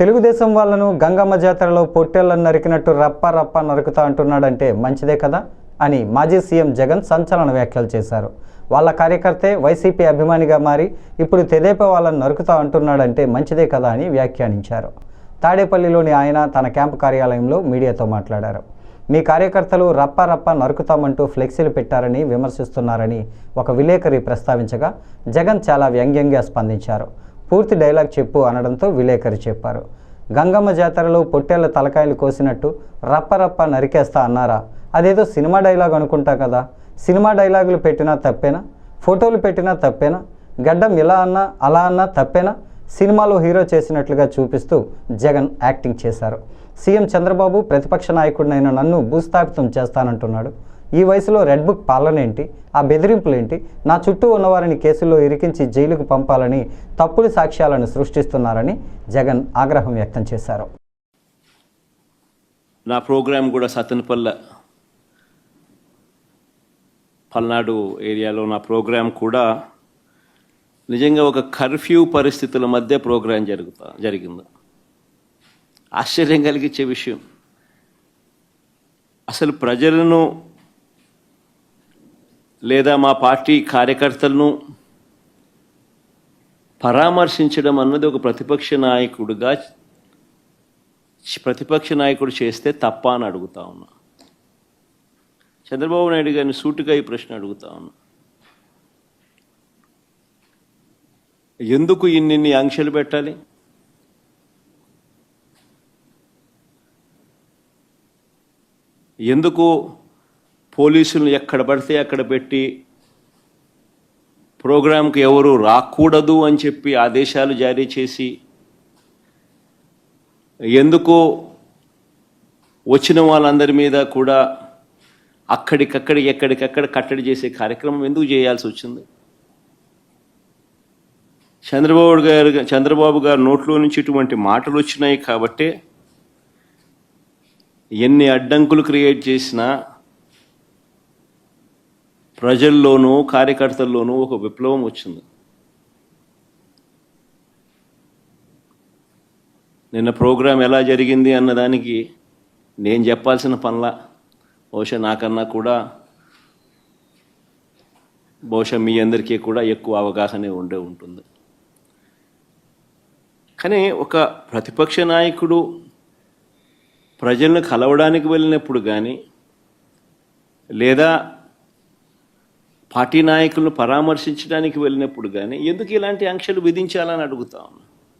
తెలుగుదేశం వాళ్ళను గంగమ్మ జాతరలో పొట్టేళ్ళను నరికినట్టు రప్ప రప్ప నరుకుతా అంటున్నాడంటే మంచిదే కదా అని మాజీ సీఎం జగన్ సంచలన వ్యాఖ్యలు చేశారు. వాళ్ళ కార్యకర్తే వైసీపీ అభిమానిగా మారి ఇప్పుడు తెదేపా వాళ్ళని నరుకుతా అంటున్నాడంటే మంచిదే కదా అని వ్యాఖ్యానించారు. తాడేపల్లిలోని ఆయన తన క్యాంపు కార్యాలయంలో మీడియాతో మాట్లాడారు. మీ కార్యకర్తలు రప్ప రప్ప నరుకుతామంటూ ఫ్లెక్సీలు పెట్టారని విమర్శిస్తున్నారని ఒక విలేకరి ప్రస్తావించగా జగన్ చాలా వ్యంగ్యంగా స్పందించారు. పూర్తి డైలాగ్ చెప్పు అనడంతో విలేకరి చెప్పారు. గంగమ్మ జాతరలో పొట్టేళ్ళ తలకాయలు కోసినట్టు రప్ప రప్ప నరికేస్తా అన్నారా? అదేదో సినిమా డైలాగ్ అనుకుంటా కదా. సినిమా డైలాగులు పెట్టినా తప్పేనా? ఫోటోలు పెట్టినా తప్పేనా? గడ్డం ఇలా అన్నా అలా అన్నా తప్పేనా? సినిమాలో హీరో చేసినట్లుగా చూపిస్తూ జగన్ యాక్టింగ్ చేశారు. సీఎం చంద్రబాబు ప్రతిపక్ష నాయకుడినైన నన్ను భూస్థాపితం చేస్తానంటున్నాడు. ఈ వయసులో రెడ్ బుక్ పాలనేంటి? ఆ బెదిరింపులేంటి? నా చుట్టూ ఉన్నవారిని కేసుల్లో ఇరికించి జైలుకు పంపాలని తప్పుడు సాక్ష్యాలను సృష్టిస్తున్నారని జగన్ ఆగ్రహం వ్యక్తం చేశారు. నా ప్రోగ్రాం కూడా సతన్పల్ల పల్నాడు ఏరియాలో నా ప్రోగ్రాం కూడా నిజంగా ఒక కర్ఫ్యూ పరిస్థితుల మధ్య ప్రోగ్రాం జరుగుతా జరిగింది. ఆశ్చర్యం కలిగించే విషయం అసలు ప్రజలను లేదా మా పార్టీ కార్యకర్తలను పరామర్శించడం అన్నది ఒక ప్రతిపక్ష నాయకుడిగా ప్రతిపక్ష నాయకుడు చేస్తే తప్ప అని అడుగుతా ఉన్నా. చంద్రబాబు నాయుడు గారిని సూటిగా ఈ ప్రశ్న అడుగుతా ఉన్నా. ఎందుకు ఇన్నిన్ని ఆంక్షలు పెట్టాలి? ఎందుకు పోలీసులను ఎక్కడ పడితే అక్కడ పెట్టి ప్రోగ్రాంకి ఎవరు రాకూడదు అని చెప్పి ఆదేశాలు జారీ చేసి ఎందుకు వచ్చిన వాళ్ళందరి మీద కూడా అక్కడికక్కడ ఎక్కడికక్కడ కట్టడి చేసే కార్యక్రమం ఎందుకు చేయాల్సి వచ్చింది? చంద్రబాబు గారు చంద్రబాబు గారు నోట్లో నుంచి ఇటువంటి మాటలు వచ్చినాయి కాబట్టే ఎన్ని అడ్డంకులు క్రియేట్ చేసినా ప్రజల్లోనూ కార్యకర్తల్లోనూ ఒక విప్లవం వచ్చింది. నిన్న ప్రోగ్రాం ఎలా జరిగింది అన్నదానికి నేను చెప్పాల్సిన పనుల బహుశా నాకన్నా కూడా బహుశా మీ అందరికీ కూడా ఎక్కువ అవగాహన ఉండే ఉంటుంది. కానీ ఒక ప్రతిపక్ష నాయకుడు ప్రజలను కలవడానికి వెళ్ళినప్పుడు కానీ లేదా పార్టీ నాయకులను పరామర్శించడానికి వెళ్ళినప్పుడు కానీ ఎందుకు ఇలాంటి ఆంక్షలు విధించాలని అడుగుతా ఉన్నా?